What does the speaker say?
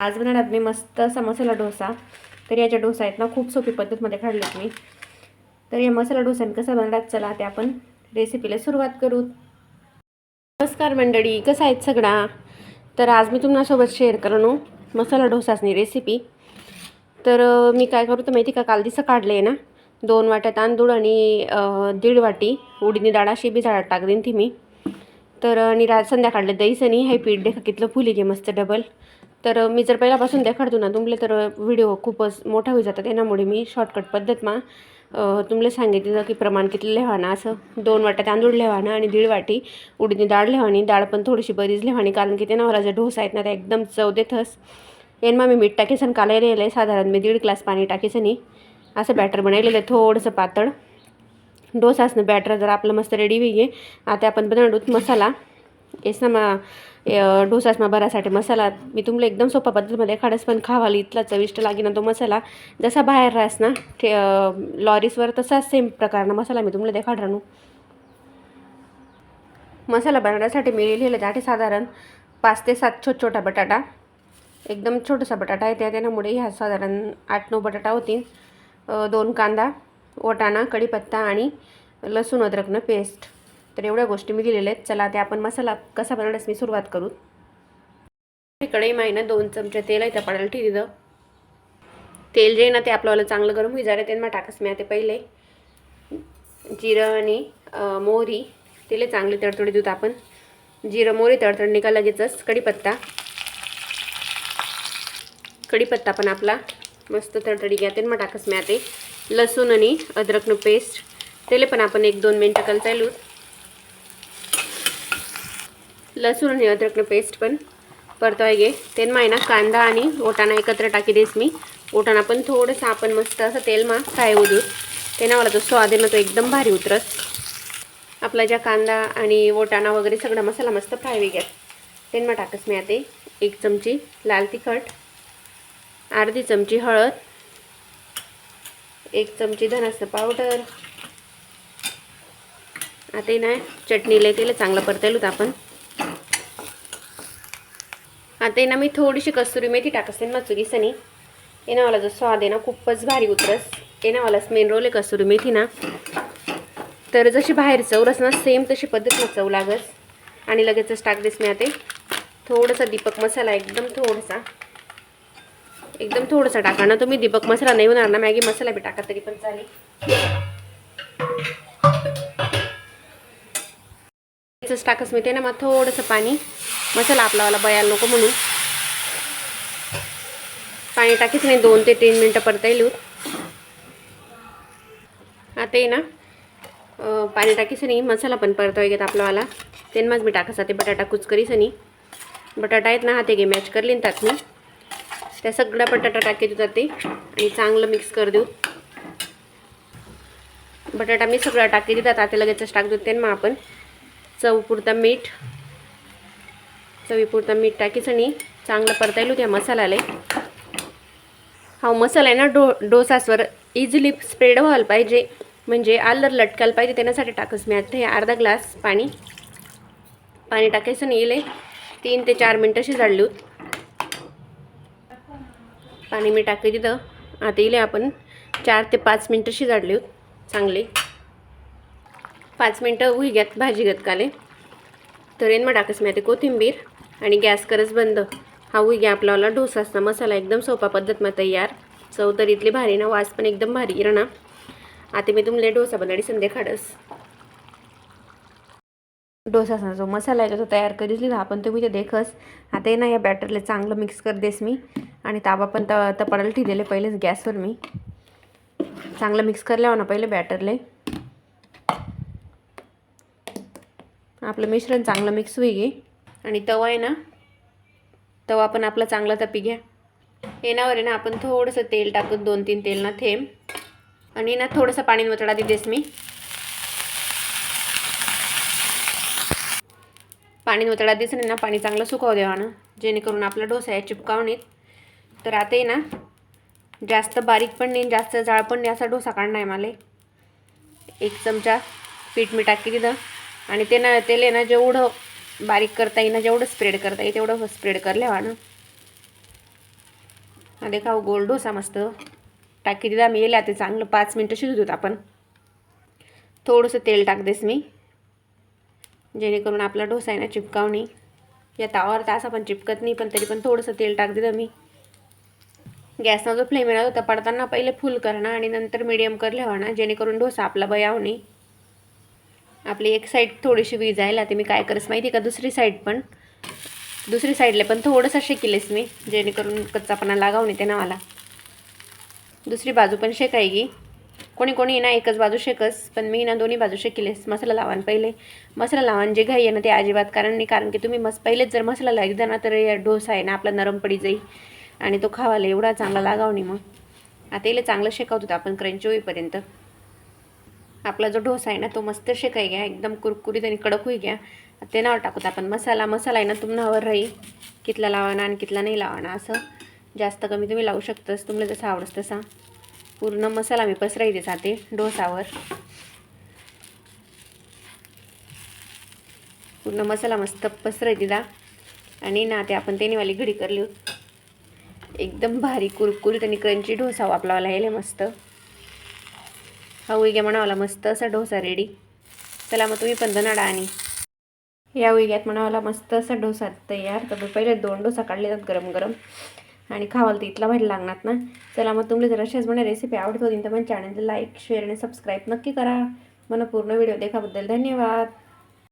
आज बनवणार मी मस्त असा मसाला डोसा. तर याच्या डोसा आहेत ना खूप सोपी पद्धतमध्ये काढलेत मी. तर या मसाला डोसा कसा बनवतात चला ते आपण रेसिपीला सुरुवात करू. नमस्कार मंडळी कसं आहेत सगळा? तर आज मी तुमच्यासोबत शेअर करणू मसाला डोसाचनी रेसिपी तर मी काय करू तर माहिती का? काल दिसं काढले आहे ना दोन वाट्या तांदूळ आणि दीड वाटी उडीनी डाळ अशी बी झाडात टाकलीन ती मी. तर आणि रा संध्याकाळले दहीसनी हे पीठ देखा कितलं फुली घे मस्त डबल तर मी जर पहिल्यापासून देखाडतो ना तुमले तर व्हिडिओ खूपच मोठा होई जातात. त्यामुळे मी शॉर्टकट पद्धत मा तुमले सांगितलं की प्रमाण कितलं लिहाणं असं दोन वाट्या तांदूळ लिहाणं आणि दीड वाटी उडीदनी डाळ लिहाणी. डाळ पण थोडीशी बरीच लिहाणी कारण की त्यानं जे डोसा आहेत ना ते एकदम चव देतस. येणमा मी मीठ टाकीसन कालाय राहिलं आहे साधारण मी दीड ग्लास पाणी टाकीसनी असं बॅटर बनवलेलं आहे थोडंसं पातळ. डोसा असणं बॅटर जर आपलं मस्त रेडी होई आता आपण बनवूत मसाला. येस ना मा डोसासमा बरासाठी मसाला. मी तुम्हाला एकदम सोपा पद्धतीमध्ये खाडस पण खावाली इथला चविष्ट लागेना तो मसाला. जसा बाहेर राहस ना ते लॉरीसवर तसाच सेम प्रकारनं मसाला मी तुम्हाला देखाड राहू मसाला बनवण्यासाठी मी लिहिलेलं त्यासाठी साधारण पाच ते सात छोट छोटा बटाटा. एकदम छोटासा बटाटा आहे त्या त्याच्यामुळे ह्या साधारण आठ नऊ बटाटा होतील. दोन कांदा वटाणा कढीपत्ता आणि लसूण अद्रकनं पेस्ट तर एवढ्या गोष्टी मी दिलेल्या आहेत. चला ते आपण मसाला कसा बनवण्यास मी सुरुवात करू. कढई माहिना दोन चमचे तेल आहे त्या पाण्याला ठेवी दिलं. तेल जे आहे ना ते आपल्याला चांगलं गरम होई जातं त्यांना टाकस मी आता पहिले. जिरं आणि मोहरी तेले चांगले तडतडी देऊत आपण. जिरं मोहरी तडतड निघा लगेचच. कढीपत्ता. कढीपत्ता पण आपला मस्त तडतडी घ्या. त्यांना टाकस मी आता. लसूण आणि अद्रकनं पेस्ट त्याला पण आपण एक दोन मिनटं कल चालू लसूण आणि अद्रकनं पेस्ट पण परतवाय घे. तेन आहे ना कांदा आणि ओटाणा एकत्र टाकी देस मी. ओटाणा पण थोडंसं आपण मस्त असं तेलमा फ्राय होऊ देऊ. त्यानं मला तो स्वाद ना तो एकदम भारी उतरस. आपला ज्या कांदा आणि ओटाणा वगैरे सगळा मसाला मस्त फ्राय वेगळ्यात तेनमा टाकस मी आता. एक चमची लाल तिखट अर्धी चमची हळद एक चमची धनाचं पावडर. आता ना चटणीला तेल चांगलं परतायलो आपण. आता ना मी थोडीशी कस्तुरी मेथी टाकते मचुरी सनी येणावाला जो स्वाद आहे ना खूपच भारी उतरस. येणावालाच मेन रोल आहे कस्तुरी मेथी ना तर जशी बाहेर चव रस ना सेम तशी पद्धतीनं चव लागस. आणि लगेचच टाकतेस मी आता. थोडासा दीपक मसाला एकदम थोडासा. एकदम थोडंसं टाका ना तुम्ही. दीपक मसाला नाही होणार ना मॅगी मसाला बी टाका तरी पण चालेल. त्याचंच टाकस मी ते ना मग थोडंसं पाणी मसाला आपलावाला बयाला नको म्हणून. पाणी टाकीच नाही दोन ते तीन मिनटं परता येईल. आता ये ना पाणी टाकीस नाही मसाला पण परता घेत आपलावाला तेन मग मी टाकासा ते बटाटा कुचकरीस नाही बटाटा आहेत ना हाते घे मॅच करली ना त्यात मी त्या सगळ्या बटाटा टाकी देऊ ते आणि चांगलं मिक्स कर देऊ. बटाटा मी सगळा टाकी देतात आता लगेचच टाक देऊ ते मग आपण. चवपुरता मीठ. चवीपुरता मीठ टाकीच आणि चांगलं परता येईल त्या मसाल्याला. हा मसाला आहे ना डो डोसासवर इझिली स्प्रेड व्हायला पाहिजे. म्हणजे आलर लटकायला पाहिजे त्याच्यासाठी टाकस मी आता हे अर्धा ग्लास पाणी पाणी टाकायचं नाही येईल तीन ते चार मिनटं शिजाडली पाणी मी टाकी तिथं. आता येईल आपण चार ते पाच मिनटं शिजाडली चांगले. पाच मिनटं उही घ्यात भाजी गतकाले. तरेन मग टाकस मी कोथिंबीर आणि गॅस करच बंद. हा उही घ्या डोसा असता मसाला एकदम सोपा पद्धत मग तयार. चव तर इथली भारी ना वास पण एकदम भारी ना. आता मी तुमले डोसा बनाडी संध्या खाडस. डोसाचा जो मसाला आहे तो तयार करीच लिहिला आपण तुम्ही ते देखस. आता ना या बॅटरला चांगलं मिक्स कर देस मी. आणि ताबा पण त तपाडायला ठेवलेले पहिलेच गॅसवर मी. चांगलं मिक्स करल्यावर ना पहिले बॅटरले. आपलं मिश्रण चांगलं मिक्स होई घे आणि तवा आहे ना तवा पण आपला चांगला तपी घ्या. येणावर आहे ना आपण थोडंसं तेल टाकून दोन तीन तेल ना थेंब. आणि ना थोडंसं पाणी वचडा देतेस मी. पाणी वचडा देस ना पाणी चांगलं सुकावू द्यावा ना जेणेकरून आपला डोसा आहे चिपकावणीत तर आता आहे ना जास्त बारीक पण नाही जास्त जाळ पण नाही असा डोसा काढणार आहे मला. एक चमचा पीठ मी टाकी दिलं आणि ते ना तेल आहे ना जेवढं बारीक करता येईना जेवढं स्प्रेड करता येईल तेवढं स्प्रेड करल्या ना हा देखा गोल डोसा मस्त टाकी दिला मी येल्या ते चांगलं पाच मिनटं शिजू देत आपण. थोडंसं तेल टाक देस मी. जेणेकरून आपला डोसा आहे ना चिपकावणी. या तावावर तास आपण चिपकत नाही पण तरी पण थोडंसं तेल टाक दिलं मी. गॅसचा जो फ्लेम येणार होता पडताना पहिले फुल करणं आणि नंतर मिडियम कर ना जेणेकरून डोसा आपला बयाव नाही आपली एक साईड थोडीशी विजायला ते मी काय करस माहिती का? दुसरी साईड पण. दुसरी साईडला पण थोडंसं शेकिलेस मी जेणेकरून कच्चापणा लागाव नाही ते ना दुसरी बाजू पण शेकायगी. कोणी कोणी ना एकच बाजू शेकस पण मी ना दोन्ही बाजू शेकिलेस. मसाला लावान पहिले. मसाला लावान जे घाई आहे ना ते अजिबात कारण नाही कारण की तुम्ही मस पहिलेच जर मसाला लागदा ना तर या डोसा आहे ना आपला नरम पडी जाईल आणि तो खावायला एवढा चांगला लागाव नाही मग. आता इले चांगलं शेकावत होतं आपण क्रंची होईपर्यंत. आपला जो डोसा आहे ना तो मस्त शेकाय घ्या एकदम कुरकुरीत आणि कडक होई घ्या. ते नाव टाकूत आपण. मसाला मसाला आहे ना तुम्हावर राहील कितला लावाना आणि कितला नाही लावाना असं जास्त कमी तुम्ही लावू शकतस. तुम्हाला जसं आवडस तसा. पूर्ण मसाला मी पसरायचे जाते डोसावर. पूर्ण मसाला मस्त पसराय दिला. आणि ना ते आपण तेनीवाली घडी करली. एकदम भारी कुरकुरीत आणि क्रंची डोसा आपलावाला यायला मस्त. उलग्या उईग्या म्हणावाला मस्त असा डोसा रेडी चला मग तुम्ही पण बनाडा आणि या उलग्यात म्हणावाला मस्त असा डोसा तयार. तर पहिले दोन डोसा काढले जातात गरम गरम. आणि खावाल तर इथला भारी लागणार ना. चला मग तुम्हाला जर अशाच म्हणा रेसिपी आवडत होती तर मग चॅनलला लाईक शेअर आणि सबस्क्राईब नक्की करा. मला पूर्ण व्हिडिओ देखाबद्दल धन्यवाद.